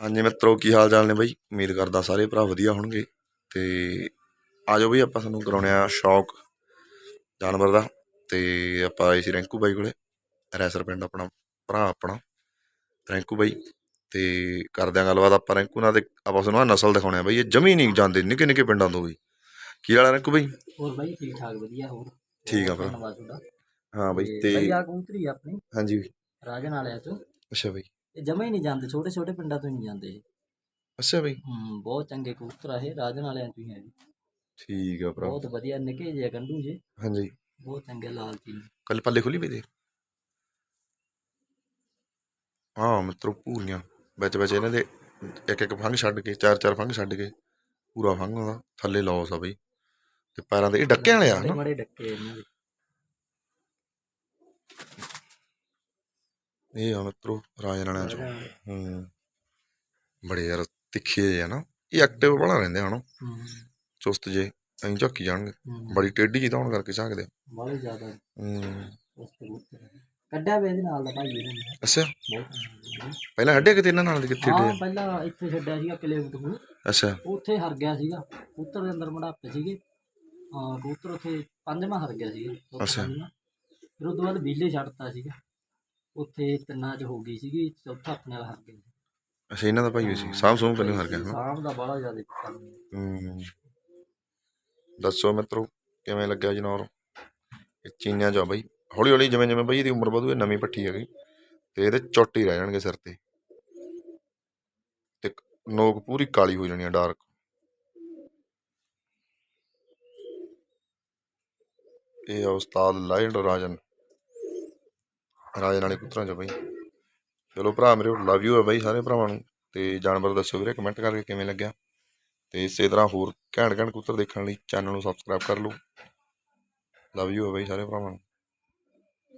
ਹਾਂਜੀ ਮਿੱਤਰੋ ਕੀ ਹਾਲ ਚਾਲ ਨੇ ਬਾਈ? ਉਮੀਦ ਕਰਦਾ ਸਾਰੇ ਭਰਾ ਵਧੀਆ ਹੋਣਗੇ। ਤੇ ਆਜੋ ਬਈ ਆਪਾਂ ਤੁਹਾਨੂੰ ਕਰਾਉਣੇ ਆ ਸ਼ੌਕ ਜਾਨਵਰ ਦਾ। ਤੇ ਆਪਾਂ ਆਏ ਸੀ ਰੈਂਕੂ ਬਾਈ ਕੋਲੇ ਰੈਸਰ ਪਿੰਡ ਆਪਣਾ ਭਰਾ ਆਪਣਾ ਰੈਂਕੂ ਬਾਈ। ਤੇ ਕਰਦੇ ਆ ਗੱਲਬਾਤ ਆਪਾਂ ਰੈਂਕੂ ਨਾਲ ਤੇ ਆਪਾਂ ਆਹ ਨਸਲ ਦਿਖਾਉਣੇ ਆ ਬਾਈ। ਇਹ ਜਮੀ ਨਹੀਂ ਜਾਂਦੇ ਨਿੱਕੇ ਨਿੱਕੇ ਪਿੰਡਾਂ ਤੋਂ ਵੀ। ਕੀ ਹਾਲ ਆ ਰੈਂਕੂ ਬਾਈ? ਹੋਰ ਬਾਈ ਠੀਕ ਠਾਕ ਵਧੀਆ ਹੋਰ? ਠੀਕ ਆ ਭਰਾ। ਹਾਂ ਬਾਈ ਤੇ ਬਾਈ ਤੇ ਆ ਕਬੂਤਰੀ ਆਪਣੀ। ਹਾਂਜੀ ਰਾਜਨ ਵਾਲਿਆਂ ਚੋਂ। ਅੱਛਾ ਬਾਈ। ਇਹ ਜਮਾ ਹੀ ਨਹੀਂ ਜਾਂਦੇ ਛੋਟੇ ਛੋਟੇ ਪਿੰਡਾਂ ਤੋਂ ਹੀ ਨਹੀਂ ਜਾਂਦੇ ਇਹ। ਅੱਛਾ ਬਾਈ। ਹੂੰ ਬਹੁਤ ਚੰਗੇ ਕਬੂਤਰ ਆ ਇਹ ਰਾਜਨ ਵਾਲਿਆਂ ਚੋਂ ਹੀ ਹੈ ਜੀ। ਠੀਕ ਆ ਭਰਾ। ਬਹੁਤ ਵਧੀਆ ਨਿੱਕੇ ਜਿਹੇ ਗੰਡੂ ਜੇ। ਹਾਂਜੀ। ਬਹੁਤ ਚੰਗੇ ਲਾਲਚੀ ਨੇ ਕੱਲ ਪੱਲੇ ਖੁੱਲੀ ਪਈ ਦੇ ਹਾਂ ਮਿੱਤਰੋ ਪੂਰੀਆਂ। ਵਿੱਚ ਵਿੱਚ ਇਹਨਾਂ ਦੇ ਇੱਕ ਇੱਕ ਫੰਗ ਛੱਡ ਕੇ ਚਾਰ ਚਾਰ ਫੰਗ ਛੱਡ ਕੇ ਪੂਰਾ ਫੰਗ ਉਹਦਾ ਥੱਲੇ ਲੌਸ ਆ ਬਈ। ਤੇ ਪੈਰਾਂ ਦੇ ਇਹ ਡੱਕਿਆਂ ਵਾਲੇ ਆ ਨਾ ਬੜੇ ਡੱਕੇ ਇਹਨਾਂ ਦੇ। ਇਹ ਆ ਮਿੱਤਰੋ ਰਾਜ ਰਾਣਿਆਂ ਚੋਂ। ਹੂੰ। ਬੜੇ ਯਾਰ ਤਿੱਖੇ ਆ ਨਾ। ਇਹ ਐਕਟਿਵ ਬਣਾ ਰਹਿੰਦੇ ਹਨ ਚੁਸਤ ਜੇ ਐਂ ਝੱਕੀ ਜਾਣਗੇ। ਬੜੀ ਟੇਢੀ ਜਿਹੀ ਧੌਣ ਕਰਕੇ ਝਾਕਦੇ ਬੜੇ ਜ਼ਿਆਦਾ। ਹੂੰ। ਕੱਢਿਆ ਵੇ ਇਹਦੇ ਨਾਲ ਦਾ ਭਾਈ ਇਹਨੇ ਅੱਛਾ। ਪਹਿਲਾਂ ਹੱਡੇ ਕਿਤੇ ਇਹਨਾਂ ਨਾਲ ਦੇ ਕਿੱਥੇ ਹਾਂ ਪਹਿਲਾਂ ਇੱਥੇ ਛੱਡਿਆ ਸੀਗਾ ਕਿਲੇ ਬਟੂ ਅੱਛਾ। ਉੱਥੇ ਹਰ ਗਿਆ ਸੀਗਾ। ਕਬੂਤਰ ਦੇ ਅੰਦਰ ਮੜਾਪੇ ਸੀਗੇ। ਹਾਂ ਕਬੂਤਰ ਉੱਥੇ ਪੰਜਵਾਂ ਹਰ ਗਿਆ ਸੀਗਾ। ਚੌਥਾ ਅੱਛਾ। ਪੰਜਵਾਂ। ਫਿਰ ਉਹ ਤੋਂ ਬਾਅਦ ਬੀਲੇ ਛੱਡਤਾ ਸੀਗਾ। ਉੱਥੇ ਤਿੰਨਾਂ 'ਚ ਹੋ ਗਈ ਸੀਗੀ ਚੌਥਾ ਆਪਣੇ ਨਾਲ ਹਰ ਗਿਆ। ਅੱਛਾ ਇਹਨਾਂ ਦਾ ਭਾਈ ਹੋਈ ਸੀ। ਸਾਂਭ ਸੂਮ ਕਰਨੇ ਹਰ ਗਿਆ ਹਨਾ? ਸ਼ਾਮ ਦਾ ਬੜਾ ਜ਼ਿਆਦਾ ਕੰਮ ਹੈ। ਹੂੰ। ਦੱਸੋ ਮਿੱਤਰੋ ਕਿਵੇਂ ਲੱਗਿਆ ਜਨੌਰ? ਇਹ ਚੀਨਿਆਂ ਚੋਂ ਆ ਬਈ ਹੌਲੀ ਹੌਲੀ ਜਿਵੇਂ ਜਿਵੇਂ ਬਈ ਇਹਦੀ ਉਮਰ ਵਧੂ ਇਹ ਨਵੀਂ ਪੱਠੀ ਹੈਗੀ ਤੇ ਇਹਦੇ ਚੁੱਟ ਹੀ ਰਹਿ ਜਾਣਗੇ ਸਿਰ ਤੇ। ਤੇ ਨੋਕ ਪੂਰੀ ਕਾਲੀ ਹੋ ਜਾਣੀ ਆ ਡਾਰਕ। ਇਹ ਆ ਉਸਤਾਦ ਲਾਇਡ ਰਾਜਨ। ਰਾਜੇ ਨਾਲੇ ਪੁੱਤਰਾਂ ਚ ਬਾਈ। ਚਲੋ ਭਰਾ ਮੇਰੇ ਲਵ ਯੂ ਹੈ ਬਾਈ ਸਾਰੇ ਭਰਾਵਾਂ ਨੂੰ। ਤੇ ਜਾਨਵਰ ਦੱਸਿਓ ਵੀਰੇ ਕਮੈਂਟ ਕਰਕੇ ਕਿਵੇਂ ਲੱਗਿਆ। ਤੇ ਇਸੇ ਤਰ੍ਹਾਂ ਹੋਰ ਘੈਂਟ ਘੈਂਟ ਕਬੂਤਰ ਦੇਖਣ ਲਈ ਚੈਨਲ ਨੂੰ ਸਬਸਕ੍ਰਾਈਬ ਕਰ ਲਓ। ਲਵ ਯੂ ਹੈ ਬਾਈ ਸਾਰੇ ਭਰਾਵਾਂ ਨੂੰ।